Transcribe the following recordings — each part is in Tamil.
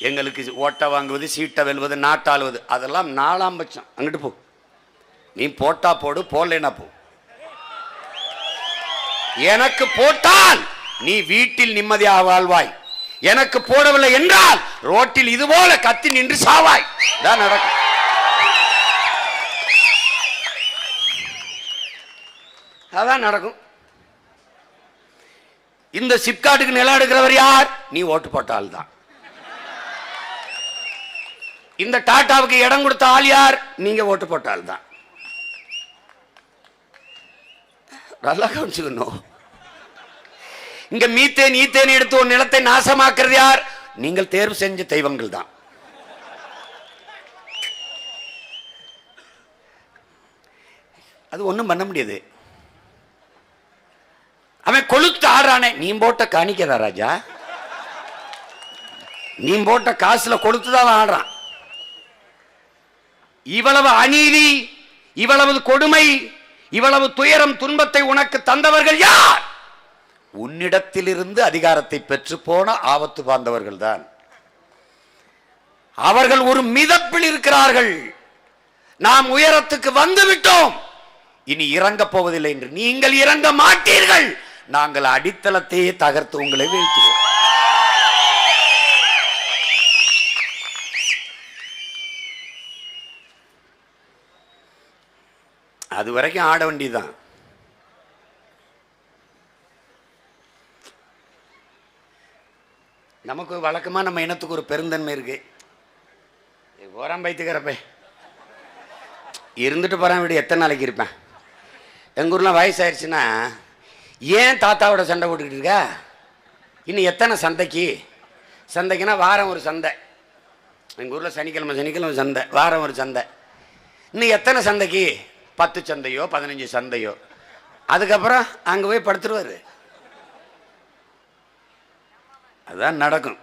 எங்களுக்கு ஓட்டை வாங்குவது சீட்டை வெல்வது நாட்டாளுவது அதெல்லாம் நாலாம் பட்சம். அங்கிட்டு போ. நீ போட்டா போடு போடலைன்னா போ. எனக்கு போட்டால் நீ வீட்டில் நிம்மதியாக வாழ்வாய். எனக்கு போடவில்லை என்றால் ரோட்டில் இதுபோல கத்தி நின்று சாவாய். தான் நடக்கும். அதான் நடக்கும். இந்த சிப்காட்டுக்கு நிலம் எடுக்கிறவர் யார்? நீ ஓட்டு போட்டால் தான் இந்த டாட்டாவுக்கு இடம் கொடுத்த ஆள் யார்? நீங்க ஓட்டு போட்ட ஆள் தான். நல்லா கவனிச்சுக்கணும். இங்க மீத்தேன் ஈத்தேன் எடுத்து ஒரு நிலத்தை நாசமாக்குறது யார்? நீங்கள் தேர்வு செஞ்ச தெய்வங்கள் தான். அது ஒன்றும் பண்ண முடியாது. அவன் கொளுத்து ஆடுறானே நீ போட்ட காணிக்கதா ராஜா? நீ போட்ட காசுல கொளுத்துதான் தான் ஆடுறான். இவ்வளவு அநீதி இவ்வளவு கொடுமை இவ்வளவு துயரம் துன்பத்தை உனக்கு தந்தவர்கள் யார்? உன்னிடத்திலிருந்து அதிகாரத்தை பெற்று போன ஆபத்து பாந்தவர்கள் தான் அவர்கள் ஒரு மிதப்பில் இருக்கிறார்கள். நாம் உயரத்துக்கு வந்து விட்டோம். இனி இறங்கப் போவதில்லை என்று நீங்கள் இறங்க மாட்டீர்கள். நாங்கள் அடித்தளத்தையே தகர்த்து உங்களை வீழ்த்துவோம். அது வரைக்கும் ஆட வேண்டியதுதான். நமக்கு வழக்கமாக நம்ம இனத்துக்கு ஒரு பெருந்தன்மை இருக்குது போகிறான் பைத்துக்கிறப்ப இருந்துட்டு போறான் வீடு எத்தனை நாளைக்கு இருப்பேன்? எங்கள் ஊரில் வயசாயிருச்சுன்னா ஏன் தாத்தாவோட சண்டை போட்டுக்கிட்டு இருக்கா? இன்னும் எத்தனை சந்தைக்கு? சந்தைக்குன்னா வாரம் ஒரு சந்தை. எங்கள் ஊரில் சனிக்கிழமை சனிக்கிழமை சந்தை வாரம் ஒரு சந்தை. இன்னும் எத்தனை சந்தைக்கு? பத்து சந்தையோ பதினஞ்சு சந்தையோ. அதுக்கப்புறம் அங்கே போய் படுத்துருவார். அதுதான் நடக்கும்.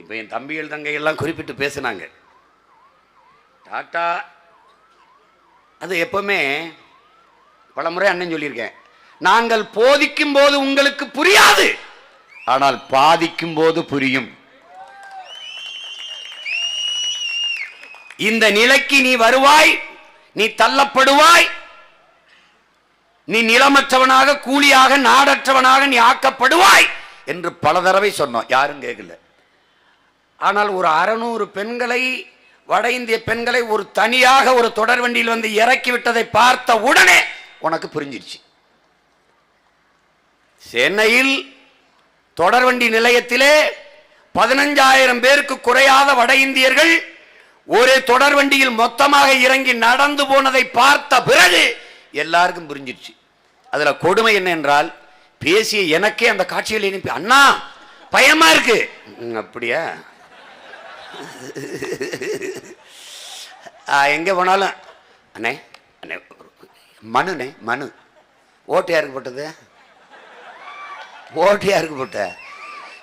இப்போ என் தம்பிகள் தங்கையெல்லாம் குறிப்பிட்டு பேசுனாங்க. டாட்டா அது எப்பவுமே பல முறை அண்ணன் சொல்லியிருக்கேன். நாங்கள் போதிக்கும் போது உங்களுக்கு புரியாது. ஆனால் பாதிக்கும் போது புரியும். இந்த நிலைக்கு நீ வருவாய் நீ தள்ளப்படுவாய். நீ நிலமற்றவனாக கூலியாக நாடற்றவனாக நீ ஆக்கப்படுவாய் என்று பல தடவை சொன்னோம். யாரும் கேட்கல. ஆனால் ஒரு அறநூறு பெண்களை வட இந்திய பெண்களை ஒரு தனியாக ஒரு தொடர் வண்டியில் வந்து இறக்கி விட்டதை பார்த்த உடனே உனக்கு புரிஞ்சிருச்சு. சென்னையில் தொடர்வண்டி நிலையத்திலே பதினஞ்சாயிரம் பேருக்கு குறையாத வட இந்தியர்கள் ஒரே தொடர்வண்டியில் மொத்தமாக இறங்கி நடந்து போனதை பார்த்த பிறகு எல்லாருக்கும் புரிஞ்சிருச்சு. அதுல கொடுமை என்ன என்றால் பேசிய எனக்கே அந்த காட்சிகளை அனுப்பி அண்ணா பயமா இருக்கு. அப்படியா? ஆ, எங்க போனாலும் அண்ணே அண்ணே மனுண்ணே மனு. ஓட்டு யாருக்கு போட்டது? ஓட்டு யாருக்கு போட்ட?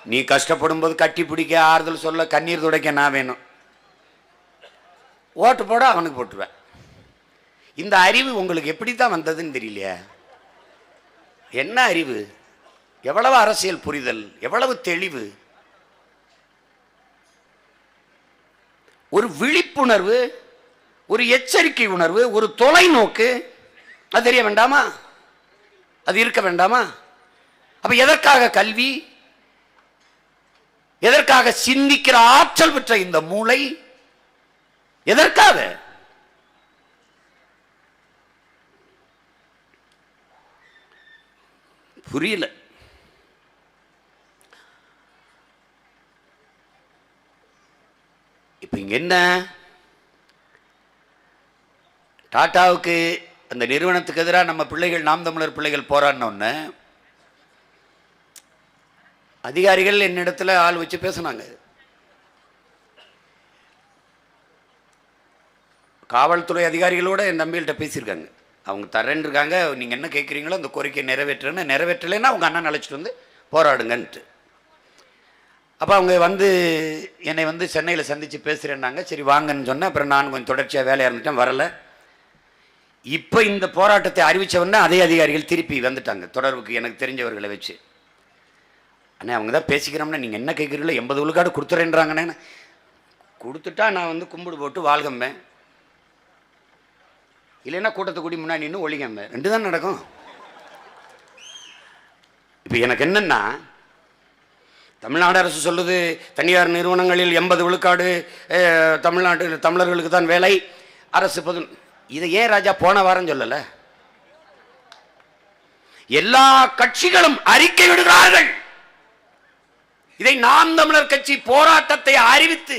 நீ கஷ்டப்படும் போது கட்டி பிடிக்க ஆறுதல் சொல்ல கண்ணீர் துடைக்க நான் வேணும். ஓட்டு போட அவனுக்கு போட்டுருவேன். இந்த அறிவு உங்களுக்கு எப்படி தான் வந்ததுன்னு தெரியலையே? என்ன அறிவு? எவ்வளவு அரசியல் புரிதல்? எவ்வளவு தெளிவு? ஒரு விழிப்புணர்வு ஒரு எச்சரிக்கை உணர்வு ஒரு தொலைநோக்கு அது தெரிய வேண்டாமா? அது இருக்க வேண்டாமா? அப்ப எதற்காக கல்வி? எதற்காக சிந்திக்கிற ஆற்றல் பெற்ற இந்த மூளை? எதற்காக? புரியல. இப்ப இங்க என்ன? டாட்டாவுக்கு அந்த நிறுவனத்துக்கு எதிராக நம்ம பிள்ளைகள் நாம் தமிழர் பிள்ளைகள் போராடினோன்னு அதிகாரிகள் என்னிடத்துல ஆள் வச்சு பேசுனாங்க. காவல்துறை அதிகாரிகளோட என் தம்பிகள்கிட்ட பேசியிருக்காங்க. அவங்க தரேன்னு இருக்காங்க. நீங்கள் என்ன கேட்குறீங்களோ அந்த கோரிக்கையை நிறைவேற்றுன்னு நிறைவேற்றலைன்னா அவங்க அண்ணன் அழைச்சிட்டு வந்து போராடுங்கன்ட்டு. அப்போ அவங்க வந்து என்னை வந்து சென்னையில் சந்தித்து பேசுகிறேன்னாங்க சரி வாங்கன்னு சொன்னேன். அப்புறம் நான் கொஞ்சம் தொடர்ச்சியாக வேலையாக இருந்துட்டேன் வரல. இப்போ இந்த போராட்டத்தை அறிவித்தவொடனே அதே அதிகாரிகள் திருப்பி வந்துட்டாங்க. தொடர்புக்கு எனக்கு தெரிஞ்சவர்களை வச்சு. அண்ணே அவங்க தான் பேசிக்கிறோம்னா நீங்கள் என்ன கேட்குறீங்களோ எண்பது விழுக்காடு கொடுத்துறேன்றாங்கண்ணே. கொடுத்துட்டா நான் வந்து கும்பிடு போட்டு வாழ்கம்பேன். இல்லைன்னா கூட்டத்தை கூடி முன்னாடி நின்று ஒழிங்க ரெண்டு தான் நடக்கும். இப்போ எனக்கு என்னென்னா தமிழ்நாடு அரசு சொல்லுது தனியார் நிறுவனங்களில் எண்பது விழுக்காடு தமிழ்நாட்டு தமிழர்களுக்கு தான் வேலை. அரசு பொது இதை ஏன் ராஜா போன வாரம் சொல்லலை? எல்லா கட்சிகளும் அறிக்கை விடுகிறார்கள். இதை நாம் தமிழர் கட்சி போராட்டத்தை அறிவித்து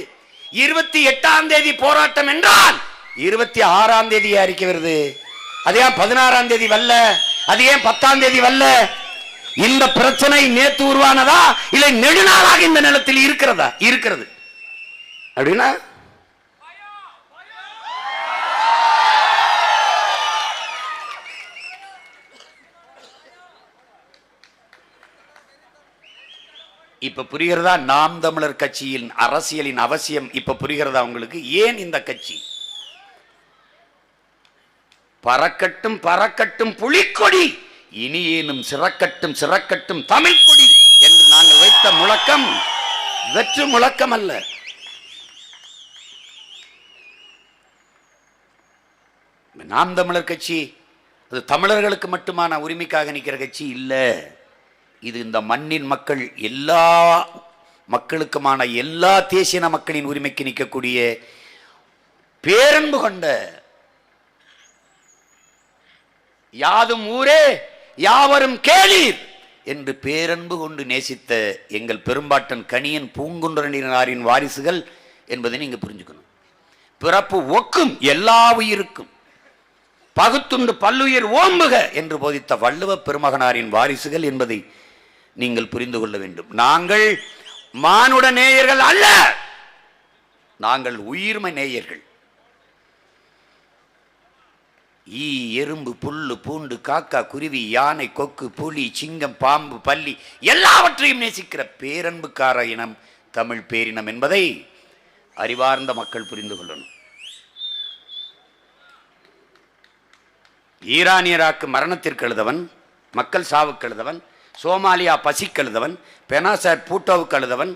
இருபத்தி எட்டாம் தேதி போராட்டம் என்றால் இருபத்தி ஆறாம் தேதி அறிக்கை வருது அது ஏன் பதினாறாம் தேதி வரல? அது ஏன் பத்தாம் தேதி வரல? இந்த பிரச்சனை நேத்து உருவானதா? இல்லை நெடுநாளாக இந்த நிலத்தில் இருக்கிறதா? இருக்கிறது. அப்படின்னா? இப்ப புரிகிறதா? நாம் தமிழர் கட்சியின் அரசியலின் அவசியம் இப்ப புரிகிறதா உங்களுக்கு? ஏன் இந்த கட்சி? பறக்கட்டும் பறக்கட்டும் புலிக்கொடி. இனியேனும் சிறக்கட்டும் சிறக்கட்டும் தமிழ் கொடி என்று நாங்கள் வைத்த முழக்கம் வெற்று முழக்கம் அல்ல நாம் தமிழர் கட்சி அது தமிழர்களுக்கு மட்டுமான உரிமைக்காக நிற்கிற கட்சி இல்லை. இது இந்த மண்ணின் மக்கள் எல்லா மக்களுக்குமான எல்லா தேசியன மக்களின் உரிமைக்கு நிற்கக்கூடிய பேரன்பு கொண்ட யாதும் ஊரே யாவரும் கேளீர் என்று பேரன்பு கொண்டு நேசித்த எங்கள் பெரும்பாட்டன் கணியன் பூங்குன்றனாரின் வாரிசுகள் என்பதை நீங்க புரிஞ்சுக்கணும். பிறப்பு ஒக்கும் எல்லா உயிருக்கும். பகுத்துண்டு பல்லுயிர் ஓம்புக என்று போதித்த வள்ளுவ பெருமகனாரின் வாரிசுகள் என்பதை நீங்கள் புரிந்து கொள்ள வேண்டும். நாங்கள் மானுட நேயர்கள் அல்ல நாங்கள் உயிர்மை நேயர்கள். ஈ எறும்பு புல்லு பூண்டு காக்கா குருவி யானை கொக்கு புலி சிங்கம் பாம்பு பள்ளி எல்லாவற்றையும் நேசிக்கிற பேரன்புக்கார இனம் தமிழ் பேரினம் என்பதை அறிவார்ந்த மக்கள் புரிந்து கொள்ளணும். ஈரானியராக்கு மரணத்திற்கு எழுதவன் மக்கள் சாவுக்கு எழுதவன் சோமாலியா பசிக்கு எழுதவன் பெனாசார் பூட்டோவுக்கு எழுதவன்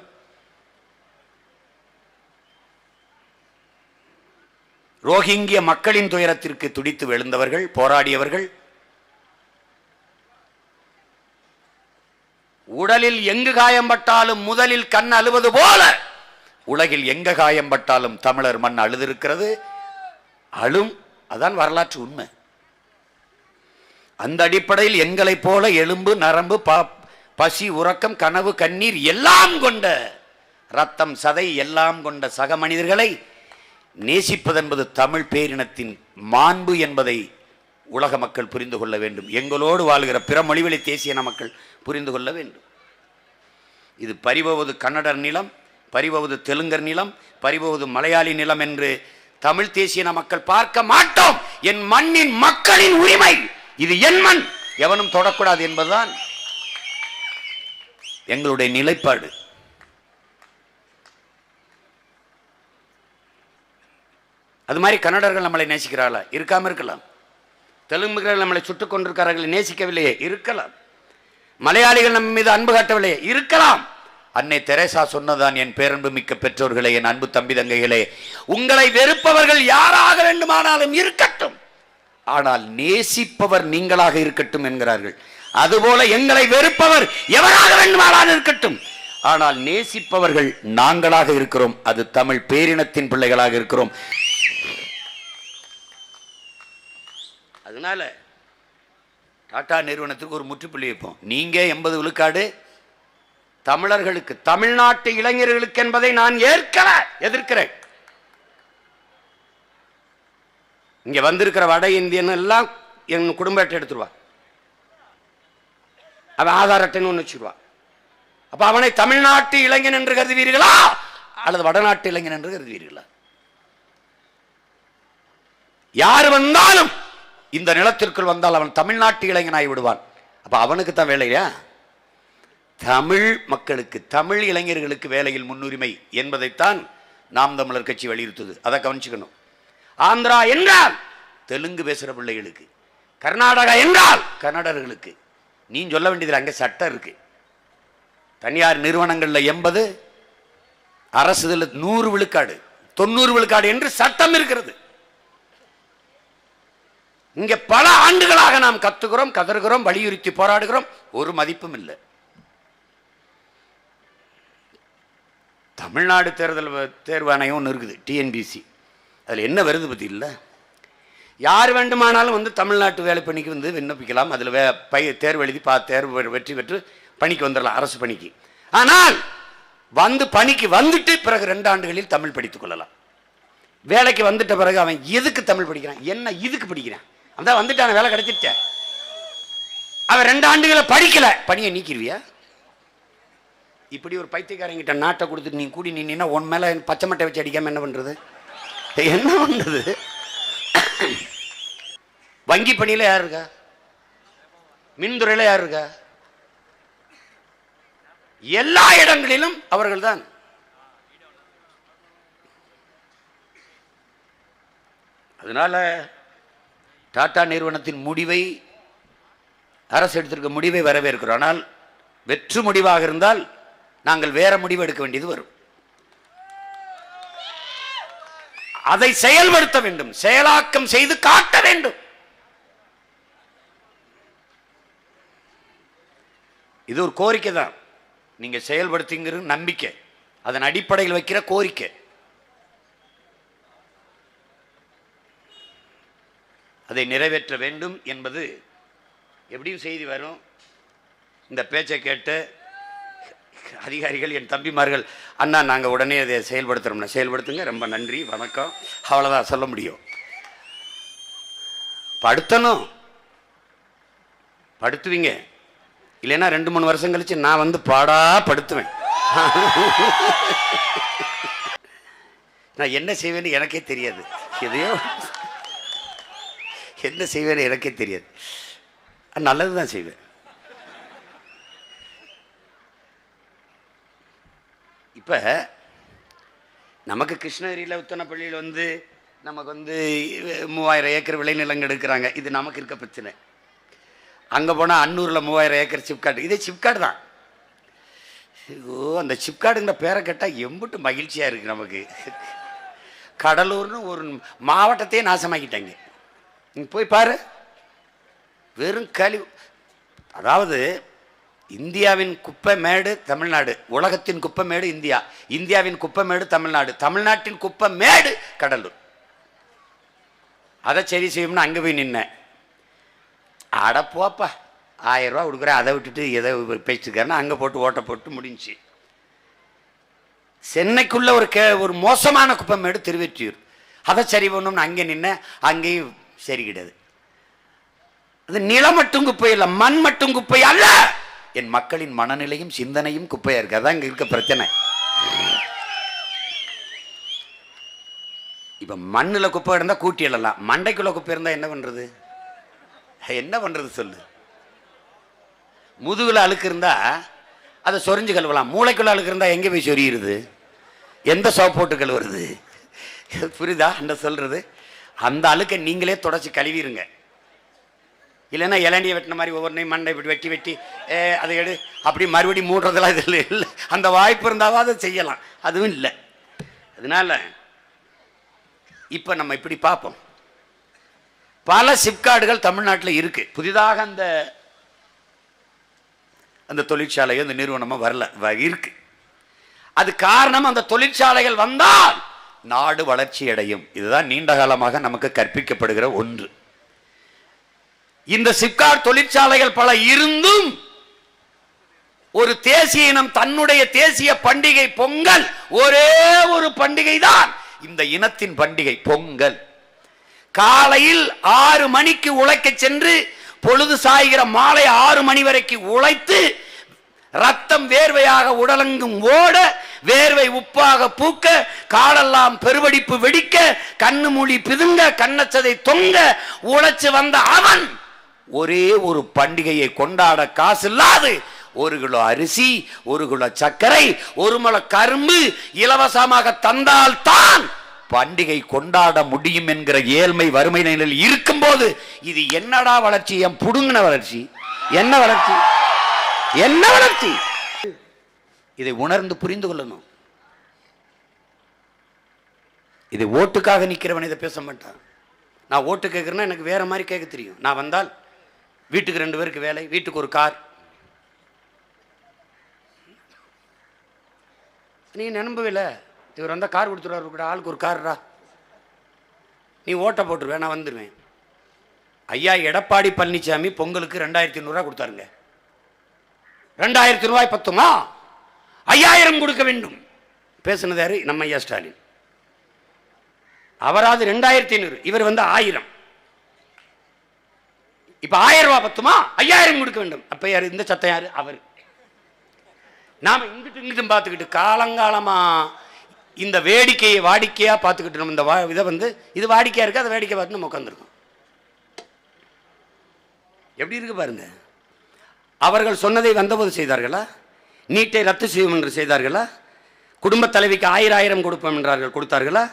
ரோஹிங்கிய மக்களின் துயரத்திற்கு துடித்து எழுந்தவர்கள் போராடியவர்கள். உடலில் எங்கு காயம்பட்டாலும் முதலில் கண் அழுவது போல. உலகில் எங்க காயம்பட்டாலும் தமிழர் மண் அழுதிருக்கிறது. அழும் அதான் வரலாற்று உண்மை. அந்த அடிப்படையில் எங்களைப் போல எலும்பு நரம்பு பசி உறக்கம் கனவு கண்ணீர் எல்லாம் கொண்ட ரத்தம் சதை எல்லாம் கொண்ட சக மனிதர்களை நேசிப்பதென்பது தமிழ் பேரினத்தின் மாண்பு என்பதை உலக மக்கள் புரிந்து கொள்ள வேண்டும். எங்களோடு வாழ்கிற பிற மொழிவழி தேசியன மக்கள் புரிந்து கொள்ள வேண்டும். இது பறிபோவது கன்னடர் நிலம் பறிபோவது தெலுங்கர் நிலம் பறிபோவது மலையாளி நிலம் என்று தமிழ் தேசியன மக்கள் பார்க்க மாட்டோம். என் மண்ணின் மக்களின் உரிமை. இது என் மண். எவனும் தொடக்கூடாது என்பதுதான் எங்களுடைய நிலைப்பாடு. அது மாதிரி கன்னடர்கள் நம்மளை நேசிக்கிறார்களா இருக்காமல் இருக்கலாம். தெலுங்குகள் நம்மளை சுட்டுக் கொண்டிருக்கிறார்கள் நேசிக்கவில்லையே இருக்கலாம். மலையாளிகள் நம்ம மீது அன்பு காட்டவில்லையே இருக்கலாம். அன்னை தெரேசா சொன்னதான் என் பேரன்பு மிக்க பெற்றோர்களே என் அன்பு தம்பி தங்கைகளே உங்களை வெறுப்பவர்கள் யாராக வேண்டுமானாலும் இருக்கட்டும். ஆனால் நேசிப்பவர் நீங்களாக இருக்கட்டும் என்கிறார்கள். அதுபோல எங்களை வெறுப்பவர் எவராக வேண்டுமானாலும் இருக்கட்டும். ஆனால் நேசிப்பவர்கள் நாங்களாக இருக்கிறோம். அது தமிழ் பேரினத்தின் பிள்ளைகளாக இருக்கிறோம். அதனால் டாடா நிறுவனத்துக்கு ஒரு முற்றுப்புள்ளி வைப்போம். நீங்கள் எண்பது விழுக்காடு தமிழர்களுக்கு தமிழ்நாட்டு இளைஞர்களுக்கு என்பதை நான் ஏற்கல எதிர்க்கிறேன். இங்கே வந்திருக்கிற வட இந்தியன் எல்லாம் என் குடும்ப அட்டை எடுத்துருவா. அவன் ஆதார் அட்டைன்னு ஒன்று வச்சுருவான் அப்போ அவனை தமிழ்நாட்டு இளைஞன் என்று கருதுவீர்களா? அல்லது வடநாட்டு இளைஞன் என்று கருதுவீர்களா? யார் வந்தாலும் இந்த நிலத்திற்குள் வந்தால் அவன் தமிழ்நாட்டு இளைஞனாகி விடுவான். அப்போ அவனுக்கு தான் வேலையா தமிழ் மக்களுக்கு தமிழ் இளைஞர்களுக்கு வேலையில் முன்னுரிமை என்பதைத்தான் நாம் தமிழர் கட்சி வலியுறுத்துது. அதை கவனிச்சுக்கணும். ஆந்திரா என்றால் தெலுங்கு பேசுகிற பிள்ளைகளுக்கு கர்நாடகா என்றால் கன்னடர்களுக்கு. நீ சொல்ல வேண்டியதில் அங்கே சட்டம் இருக்கு. தனியார் நிறுவனங்களில் எண்பது அரசுல நூறு விழுக்காடு தொண்ணூறு விழுக்காடு என்று சட்டம் இருக்கிறது. இங்க பல ஆண்டுகளாக நாம் கத்துகிறோம் கதறுகிறோம் வலியுறுத்தி போராடுகிறோம். ஒரு மதிப்பும் இல்லை. தமிழ்நாடு தேர்தல் தேர்வாணையம் தேர்வு ஒன்று இருக்குது டிஎன்பிசி அதில் என்ன வருது பற்றி இல்லை? யார் வேண்டுமானாலும் வந்து தமிழ்நாட்டு வேலை பணிக்கு வந்து விண்ணப்பிக்கலாம். அதில் வே பை தேர்வு எழுதி பா தேர்வு வெ- வெற்றி பெற்று பணிக்கு வந்துடலாம் அரசு பணிக்கு. ஆனால் வந்து பணிக்கு வந்துட்டு பிறகு ரெண்டு ஆண்டுகளில் தமிழ் படித்துக் கொள்ளலாம். வேலைக்கு வந்துட்ட பிறகு அவன் எதுக்கு தமிழ் படிக்கிறான்? என்ன இதுக்கு படிக்கிறான்? அதான் வந்துட்டான வேலை கிடைச்சிட்ட அவன் ரெண்டு ஆண்டுகளை படிக்கல. பணியை நீக்கிருவியா? இப்படி ஒரு பைத்தியக்காரங்கிட்ட நாட்டை கொடுத்துட்டு நீ கூடி நின்னா உன் மேல பச்சை மட்டை வச்சு அடிக்காம என்ன பண்றது? என்ன பண்றது? வங்கி பணியில யார் இருக்கா? மின்துறையில யார் இருக்கா? எல்லா இடங்களிலும் அவர்கள்தான். அதனால டாடா நிறுவனத்தின் முடிவை அரசு எடுத்திருக்க முடிவை வரவேற்கிறோம். ஆனால் வெற்று முடிவாக இருந்தால் நாங்கள் வேற முடிவு எடுக்க வேண்டியது வரும். அதை செயல்படுத்த வேண்டும். செயலாக்கம் செய்து காட்ட வேண்டும். இது ஒரு கோரிக்கை தான். நீங்க செயல்படுத்துங்கிற நம்பிக்கை. அதன் அடிப்படையில் வைக்கிற கோரிக்கை. அதை நிறைவேற்ற வேண்டும் என்பது எப்படியும் செய்தி வரும். இந்த பேச்சை கேட்டு அதிகாரிகள் என் தம்பிமார்கள் அண்ணா நாங்கள் உடனே அதை செயல்படுத்துகிறோம்னா செயல்படுத்துங்க. ரொம்ப நன்றி வணக்கம். அவ்வளோதான் சொல்ல முடியும். படுத்தணும். படுத்துவீங்க. இல்லைன்னா ரெண்டு மூணு வருஷம் கழிச்சு நான் வந்து பாடா படுத்துவேன். நான் என்ன செய்வேன்னு எனக்கே தெரியாது. எதையோ என்ன செய்வேன்னு எனக்கே தெரியாது. நல்லது தான் செய்வேன். இப்போ நமக்கு கிருஷ்ணகிரியில் உத்தனப்பள்ளியில் வந்து நமக்கு வந்து மூவாயிரம் ஏக்கர் விளைநிலங்கள் எடுக்கிறாங்க. இது நமக்கு இருக்க பிரச்சனை. அங்கே போனால் அன்னூரில் மூவாயிரம் ஏக்கர் சிப்காட் இதே சிப்காட் தான். ஓ அந்த சிப்காடுங்கிற பேரை கேட்டால் எம்பிட்டு மகிழ்ச்சியாக இருக்குது நமக்கு. கடலூர்னு ஒரு மாவட்டத்தையே நாசமாக்கிட்டாங்க. நீ போய் பாரு. வெறும் கழிவு அதாவது இந்தியாவின் குப்பை மேடு தமிழ்நாடு. உலகத்தின் குப்பை மேடு இந்தியா. இந்தியாவின் குப்பை மேடு தமிழ்நாடு. தமிழ்நாட்டின் குப்பை மேடு கடலூர். அதை சரி செய்யும்னு அங்கே போய் நின்னேன். அட போப்பா. ஆயிரம் ரூபா கொடுக்குறேன். அதை விட்டுட்டு எதை பேச்சுக்கிறேன்னு அங்கே போட்டு ஓட்டை போட்டு முடிஞ்சுச்சு சென்னைக்குள்ள ஒரு கே ஒரு மோசமான குப்பை மேடு திருவெற்றியூர். அதை சரி பண்ணணும்னு அங்கே நின்று அங்கேயும் சரி கிடையாது அது நிலம் மட்டும் குப்பை இல்லை மண் மட்டும் குப்பை அல்ல! என் மக்களின் மனநிலையும் சிந்தனையும் குப்பையா இருக்கு. அதான் இங்க இருக்க பிரச்சனை. இப்ப மண்ணில் குப்பை இருந்தா கூட்டி எழலாம். மண்டைக்குள்ள குப்பை இருந்தா என்ன பண்றது? என்ன பண்றது சொல்லு? முதுகுல அழுக்கு இருந்தா அதை சொரிஞ்சு கழுவலாம். மூளைக்குள்ள அழுக்கு இருந்தா எங்க போய் சொரியிறது? எந்த சோப் போட்டு கழுவுறது? புரியுதா? என்ன சொல்றது? அந்த அழுக்கை நீங்களே தொடச்சி கழுவிடுங்க இல்லைன்னா இளநியை வெட்டின மாதிரி ஒவ்வொன்றையும் மண்டை இப்படி வெட்டி வெட்டி ஏ, அதை எடு. அப்படி மறுபடியும் மூடுறதெல்லாம் இதில் இல்லை அந்த வாய்ப்பு இருந்தாவா அதை செய்யலாம். அதுவும் இல்லை. அதனால இப்போ நம்ம இப்படி பார்ப்போம். பல சிப்கார்டுகள் தமிழ்நாட்டில் இருக்கு. புதிதாக அந்த அந்த தொழிற்சாலையோ அந்த நிறுவனமோ வரல வ- இருக்கு. அது காரணம் அந்த தொழிற்சாலைகள் வந்தால் நாடு வளர்ச்சி அடையும் இதுதான் நீண்ட காலமாக நமக்கு கற்பிக்கப்படுகிற ஒன்று. இந்த சிப்காட் தொழிற்சாலைகள் பல இருந்தும் ஒரு தேசிய இனம் தன்னுடைய தேசிய பண்டிகை பொங்கல் ஒரே ஒரு பண்டிகை தான் இந்த இனத்தின் பண்டிகை பொங்கல். காலையில் ஆறு மணிக்கு உழைக்க சென்று பொழுது சாய்கிற மாலை ஆறு மணி வரைக்கும் உழைத்து ரத்தம் வேர்வையாக உடலெங்கும் ஓட வேர்வை உப்பாக பூக்க காலெல்லாம் பெருவடிப்பு வெடிக்க கண்ணு மூடி பிதுங்க கண்ணச்சதை தொங்க உழைச்சு வந்த அவன் ஒரே ஒரு பண்டிகையை கொண்டாட காசு இல்லாது ஒரு கிலோ அரிசி ஒரு கிலோ சர்க்கரை ஒரு மலை கரும்பு இலவசமாக தந்தால்தான் பண்டிகை கொண்டாட முடியும் என்கிற ஏழ்மை வறுமை நிலையில் இருக்கும்போது இது என்னடா வளர்ச்சி? என் புடுங்கின வளர்ச்சி. என்ன வளர்ச்சி? என்ன வளர்ச்சி? இதை உணர்ந்து புரிந்து கொள்ளணும். இது ஓட்டுக்காக நிற்கிறவன் இதை பேச மாட்டான். நான் ஓட்டு கேட்குறேன்னா எனக்கு வேற மாதிரி கேட்க தெரியும். நான் வந்தால் வீட்டுக்கு ரெண்டு பேருக்கு வேலை வீட்டுக்கு ஒரு கார். நீ நம்பவில்ல இவர் வந்தால் கார் கொடுத்துருவாரு கூட ஆளுக்கு ஒரு கார்ரா? நீ ஓட்டை போட்டுருவேன் நான் வந்துடுவேன் ஐயா எடப்பாடி பழனிசாமி பொங்கலுக்கு ரெண்டாயிரத்தி ஐநூறுரூவா கொடுத்தாருங்க. ரெண்டாயிரத்தி ரூபாய் பத்துமா? ஐயாயிரம் கொடுக்க வேண்டும். பேசுனது யாரு? நம்ம ஐயா ஸ்டாலின். அவராது ரெண்டாயிரத்தி ஐநூறு. இவர் வந்து ஆயிரம். இப்ப ஆயிரம் ரூபாய் பத்துமா? ஐயாயிரம் கொடுக்க வேண்டும். அப்ப யாரு? இந்த சத்தம் யாரு? அவர். நாம இங்கிட்டு இங்கிட்டும் பார்த்துக்கிட்டு காலங்காலமா இந்த வேடிக்கையை வாடிக்கையா பார்த்துக்கிட்டு நம்ம இந்த வா- இதை வந்து இது வாடிக்கையா இருக்கு? அதை வேடிக்கை பார்த்து நம்ம உட்காந்துருக்கோம் எப்படி இருக்கு பாருங்க. அவர்கள் சொன்னதை வந்தபோது செய்தார்களா? நீட்டை ரத்து செய்யும் என்று செய்தார்களா? குடும்ப தலைவிக்கு ஆயிரம் ஆயிரம் கொடுப்போம் என்றார்கள் கொடுத்தார்களா?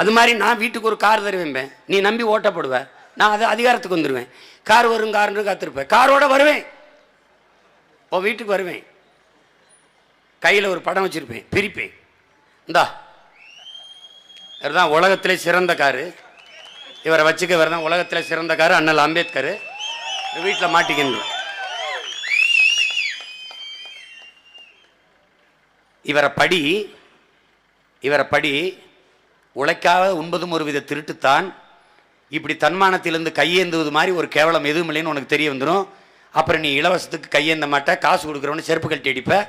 அது மாதிரி நான் வீட்டுக்கு ஒரு கார் தருவேன் நீ நம்பி ஓட்டப்படுவேன் நான் அது அதிகாரத்துக்கு வந்துடுவேன் கார் வரும் கார்னு காத்திருப்பேன். காரோட வருவேன். ஓ வீட்டுக்கு வருவேன். கையில் ஒரு படம் வச்சுருப்பேன். பிரிப்பேன். இந்தா. இவர் தான் உலகத்திலே சிறந்த காரு. இவரை வச்சுக்க இவர் தான் உலகத்தில் சிறந்த காரு. அண்ணல் அம்பேத்கர். வீட்டில் மாட்டிக்கின்றோம் இவரை படி இவரை படி உழைக்காத உண்பதும் ஒரு வித திருட்டுத்தான். இப்படி தன்மானத்திலிருந்து கையேந்துவது மாதிரி ஒரு கேவலம் எதுவும் இல்லைன்னு உனக்கு தெரிய வந்துடும் அப்புறம் நீ இலவசத்துக்கு கையேந்த மாட்ட காசு கொடுக்குறவனு செருப்பு கழட்டி அடிப்ப.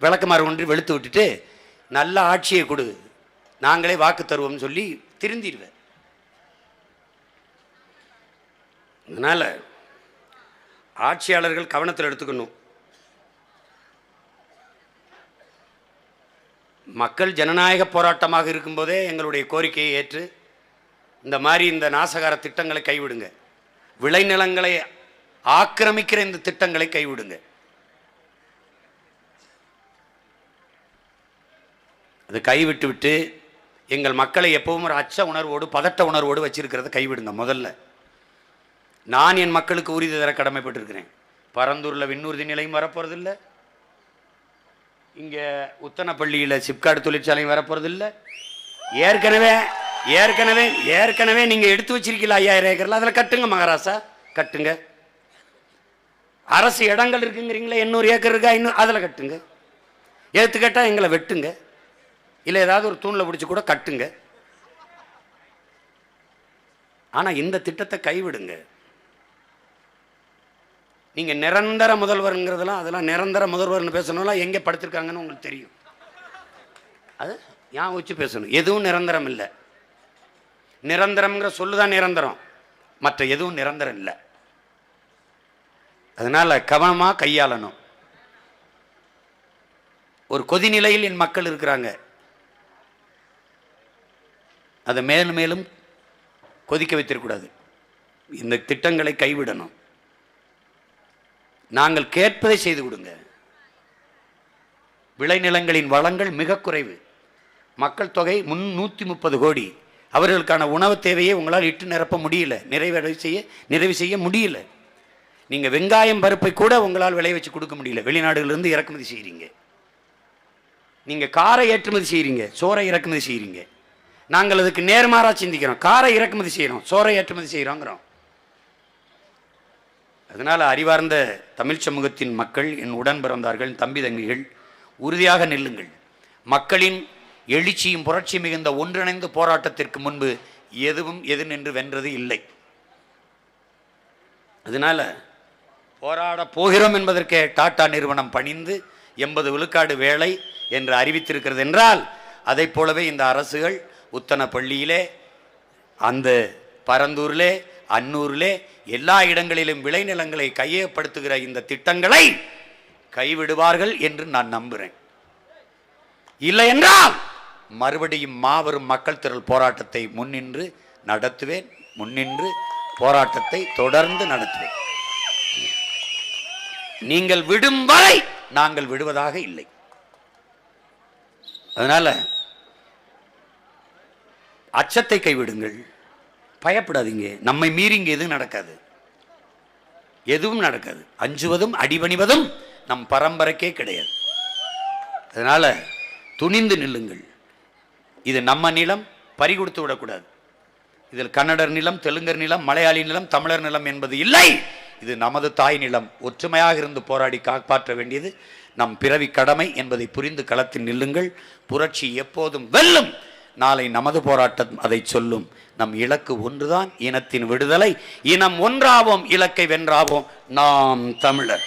விளக்குமாறு ஒன்று வெளுத்து விட்டுட்டு நல்ல ஆட்சியை கொடு. நாங்களே வாக்கு தருவோம்னு சொல்லி திருந்திடுவேன். அதனால் ஆட்சியாளர்கள் கவனத்தில் எடுத்துக்கணும். மக்கள் ஜனநாயக போராட்டமாக இருக்கும்போதே எங்களுடைய கோரிக்கையை ஏற்று இந்த மாதிரி இந்த நாசகார திட்டங்களை கைவிடுங்க. விளைநிலங்களை ஆக்கிரமிக்கிற இந்த திட்டங்களை கைவிடுங்க. அது கைவிட்டு விட்டு எங்கள் மக்களை எப்பவும் ஒரு அச்ச உணர்வோடு பதட்ட உணர்வோடு வச்சிருக்கிறத கைவிடுங்க முதல்ல. நான் என் மக்களுக்கு உறுதி தர கடமைப்பட்டிருக்கிறேன். பரந்தூரில் விண்ணூர்தி நிலையும் வரப்போறதில்லை. இங்கே உத்தனப்பள்ளியில் சிப்காட் தொழிற்சாலையும் இல்லை ஏற்கனவே ஏற்கனவே ஏற்கனவே நீங்கள் எடுத்து வச்சிருக்கீங்களா ஐயாயிரம் ஏக்கரில்? அதில் கட்டுங்க மகாராசா கட்டுங்க. அரசு இடங்கள் இருக்குங்கிறீங்களா எண்ணூறு ஏக்கர் இருக்கா இன்னும் அதில் கட்டுங்க. ஏற்று கேட்டால் எங்களை வெட்டுங்க. இல்லை ஏதாவது ஒரு தூணில் பிடிச்சி கூட கட்டுங்க. ஆனால் இந்த திட்டத்தை கைவிடுங்க. நீங்கள் நிரந்தர முதல்வருங்கிறதெல்லாம் அதெல்லாம் நிரந்தர முதல்வர்னு பேசணும்லாம் எங்கே படுத்திருக்காங்கன்னு உங்களுக்கு தெரியும். அது ஏன் வச்சு பேசணும். எதுவும் நிரந்தரம் இல்லை. நிரந்தரம்ங்கிற சொல்லு தான் நிரந்தரம். மற்ற எதுவும் நிரந்தரம் இல்லை. அதனால் கவனமாக கையாளணும். ஒரு கொதிநிலையில் என் மக்கள் இருக்கிறாங்க. அதை மேலும் மேலும் கொதிக்க வைத்திருக்கூடாது இந்த திட்டங்களை கைவிடணும். நாங்கள் கேட்பதை செய்து கொடுங்க. விளைநிலங்களின் வளங்கள் மிக குறைவு. மக்கள் தொகை முன் நூற்றி முப்பது கோடி. அவர்களுக்கான உணவு தேவையை உங்களால் இட்டு நிரப்ப முடியல. நிறைவேற செய்ய நிறைவு செய்ய முடியல. நீங்கள் வெங்காயம் பருப்பை கூட உங்களால் விளைய வச்சு கொடுக்க முடியல. வெளிநாடுகளிலிருந்து இறக்குமதி செய்கிறீங்க நீங்கள் காரை ஏற்றுமதி செய்கிறீங்க சோறை இறக்குமதி செய்கிறீங்க நாங்கள் அதுக்கு நேர்மாறாக சிந்திக்கிறோம். காரை இறக்குமதி செய்கிறோம் சோறை ஏற்றுமதி செய்கிறோங்கிறோம் அதனால் அறிவார்ந்த தமிழ் சமூகத்தின் மக்கள் என் உடன் பிறந்தார்கள் தம்பி தங்கிகள் உறுதியாக நில்லுங்கள். மக்களின் எழுச்சியும் புரட்சி மிகுந்த ஒன்றிணைந்த போராட்டத்திற்கு முன்பு எதுவும் எது நின்று வென்றது இல்லை. அதனால் போராட போகிறோம் என்பதற்கே டாடா நிறுவனம் பணிந்து எண்பது விழுக்காடு வேலை என்று அறிவித்திருக்கிறது என்றால் அதைப் போலவே இந்த அரசுகள் உத்தன பள்ளியிலே அந்த பரந்தூரிலே அன்னூரிலே எல்லா இடங்களிலும் விளைநிலங்களை கையகப்படுத்துகிற இந்த திட்டங்களை கைவிடுவார்கள் என்று நான் நம்புகிறேன் இல்லை என்றால் மறுபடியும் மாபெரும் மக்கள் திரள் போராட்டத்தை முன்னின்று நடத்துவேன் முன்னின்று போராட்டத்தை தொடர்ந்து நடத்துவேன். நீங்கள் விடும் வரை நாங்கள் விடுவதாக இல்லை. அதனால அச்சத்தை கைவிடுங்கள். பயப்படாதீங்க. நம்மை மீறிங்க எதுவும் நடக்காது. எதுவும் நடக்காது. அஞ்சுவதும் அடிபணிவதும் நம் பரம்பரைக்கே கிடையாது. அதனால் துணிந்து நில்லுங்கள். இது நம்ம நிலம் பறி கொடுத்து விடக்கூடாது. இதில் கன்னடர் நிலம் தெலுங்கர் நிலம் மலையாளி நிலம் தமிழர் நிலம் என்பது இல்லை. இது நமது தாய் நிலம். ஒற்றுமையாக இருந்து போராடி காப்பாற்ற வேண்டியது நம் பிறவி கடமை என்பதை புரிந்து களத்தில் நில்லுங்கள். புரட்சி எப்போதும் வெல்லும். நாளை நமது போராட்டம் அதை சொல்லும். நம் இலக்கு ஒன்றுதான் இனத்தின் விடுதலை. இனம் ஒன்றாவோம் இலக்கை வென்றாவோம். நாம் தமிழர்.